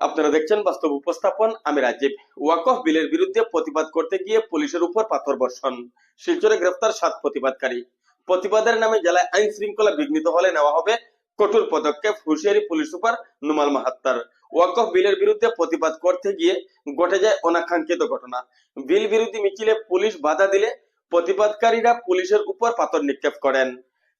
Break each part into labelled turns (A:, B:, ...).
A: আপনারা দেখছেন বাস্তব উপস্থাপন। আমি রাজীব। ওয়াকফ বিলের বিরুদ্ধে প্রতিবাদ করতে গিয়ে পুলিশের উপর পাথর বর্ষণ। শিলচরে গ্রেফতার সাত প্রতিবাদকারী। প্রতিবাদের নামে জেলায় আইন শৃঙ্খলা বিঘ্নিত হলে নেওয়া হবে কঠোর পদক্ষেপ, হুঁশিয়ারি পুলিশ সুপার নুমাল মাহাত্তার। ওয়াকফ বিলের বিরুদ্ধে প্রতিবাদ করতে গিয়ে ঘটে যায় অনাকাঙ্ক্ষিত ঘটনা। বিল বিরোধী মিছিলে পুলিশ বাধা দিলে প্রতিবাদকারীরা পুলিশের উপর পাথর নিক্ষেপ করেন।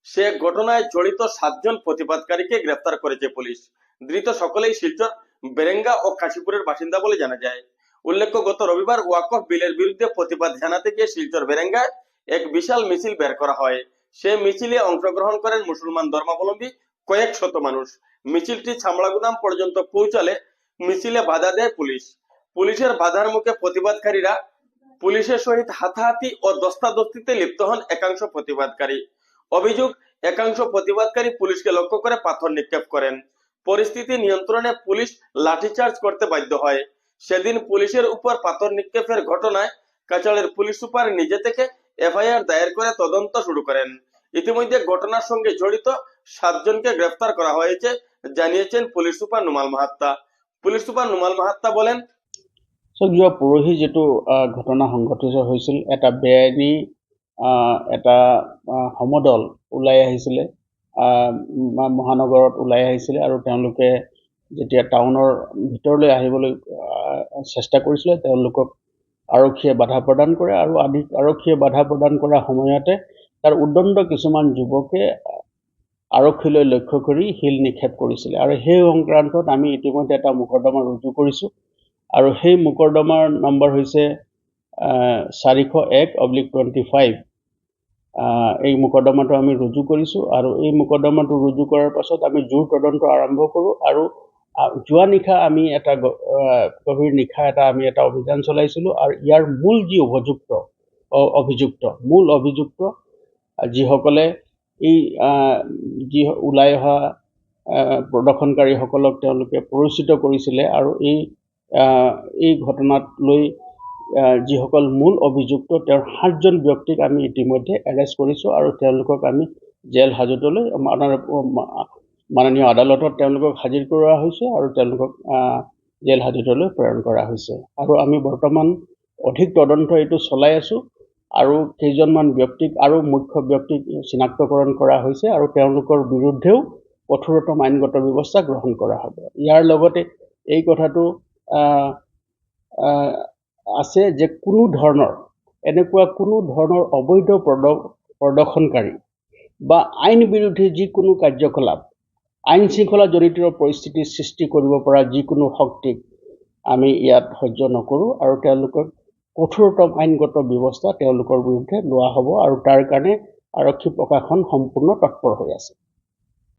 A: সে ঘটনায় জড়িত সাতজন প্রতিবাদকারীকে গ্রেফতার করেছে পুলিশ। ধৃত সকলেই শিলচর বেরেঙ্গা ও কাশীপুরের বাসিন্দা বলে জানা যায়। উল্লেখ্য, গত রবিবার ওয়াকফ বিলের বিরুদ্ধে প্রতিবাদ জানাতে গিয়ে শিলচর বেরেঙ্গায় এক বিশাল মিছিল বের করা হয়। সে মিছিলে অংশগ্রহণ করেন মুসলমান ধর্মাবলম্বী কয়েক শত মানুষ। মিছিলটি ছামড়াগুদাম পর্যন্ত পৌঁছালে মিছিলে বাধা দেয় পুলিশ। পুলিশের বাধার মুখে প্রতিবাদকারীরা পুলিশের সহিত হাতাহাতি ও দস্তাদস্তিতে লিপ্ত হন একাংশ প্রতিবাদকারী। অভিযোগ, একাংশ প্রতিবাদকারী পুলিশকে লক্ষ্য করে পাথর নিক্ষেপ করেন। পরিস্থিতি নিয়ন্ত্রণে পুলিশ লাঠিচার্জ করতে বাধ্য হয়। সেদিন পুলিশের উপর পাথর নিক্ষেপের ঘটনায় কাছাড়ের পুলিশ সুপার নিজে থেকে এফআইআর দায়ের করে তদন্ত শুরু করেন। ইতিমধ্যে ঘটনার সঙ্গে জড়িত সাতজনকে গ্রেফতার করা হয়েছে, জানিয়েছেন police super Numal Mahatta. Police super Numal Mahatta বলেন
B: যোৱা পৰহি যিটো ঘটনা সংঘটিত হৈছিল, এটা বেআইনী এটা সমদল ওলাই আহিছিলে। মহানগৰত ওলাই আহিছিলে আৰু তেওঁলোকে যেতিয়া টাউনৰ ভিতৰলৈ আহিবলৈ আহ, চেষ্টা কৰিছিলে তেওঁলোকক আৰক্ষীয়ে বাধা প্ৰদান কৰে আৰু আদি আৰক্ষীয়ে বাধা প্ৰদান কৰাৰ সময়তে তাৰ উদণ্ড কিছুমান যুৱকে আৰক্ষীলৈ লক্ষ্য কৰি শিল নিক্ষেপ কৰিছিলে আৰু সেই সংক্ৰান্তত আমি ইতিমধ্যে এটা মোকৰ্দমা ৰুজু কৰিছোঁ আৰু সেই মোকৰ্দমাৰ নম্বৰ হৈছে চাৰিশ এক অব্লিক টুৱেণ্টি ফাইভ। এই মোকৰ্দমাটো আমি ৰুজু কৰিছোঁ আৰু এই মোকৰ্দমাটো ৰুজু কৰাৰ পাছত আমি জোৰ তদন্ত আৰম্ভ কৰোঁ আৰু যোৱা নিশা আমি এটা গভীৰ নিশা এটা আমি এটা অভিযান চলাইছিলোঁ আৰু ইয়াৰ মূল যি অভিযুক্ত অভিযুক্ত মূল অভিযুক্ত যিসকলে এই যি ওলাই অহা প্ৰদৰ্শনকাৰীসকলক তেওঁলোকে পৰিচিত কৰিছিলে আৰু এই এই ঘটনাক লৈ যিসকল মূল অভিযুক্ত তেওঁৰ সাতজন ব্যক্তিক আমি ইতিমধ্যে এৰেষ্ট কৰিছোঁ আৰু তেওঁলোকক আমি জেল হাজতলৈ মাননীয় আদালতত তেওঁলোকক হাজিৰ কৰোৱা হৈছে আৰু তেওঁলোকক জেল হাজতলৈ প্ৰেৰণ কৰা হৈছে। আৰু আমি বৰ্তমান অধিক তদন্ত এইটো চলাই আছোঁ আৰু কেইজনমান ব্যক্তিক আৰু মুখ্য ব্যক্তিক চিনাক্তকৰণ কৰা হৈছে আৰু তেওঁলোকৰ বিৰুদ্ধেও কঠোৰতম আইনগত ব্যৱস্থা গ্ৰহণ কৰা হ'ব। ইয়াৰ লগতে এই কথাটো আছে যে কোনো ধৰণৰ এনেকুৱা কোনো ধৰণৰ অবৈধ প্ৰদ প্ৰদৰ্শনকাৰী বা আইন বিৰোধী যিকোনো কাৰ্যকলাপ আইন শৃংখলা জনিত পৰিস্থিতিৰ সৃষ্টি কৰিব পৰা যিকোনো শক্তিক আমি ইয়াত সহ্য নকৰোঁ আৰু তেওঁলোকক কঠোৰতম আইনগত ব্যৱস্থা তেওঁলোকৰ বিৰুদ্ধে লোৱা হ'ব আৰু তাৰ কাৰণে আৰক্ষী প্ৰশাসন সম্পূৰ্ণ তৎপৰ হৈ আছে।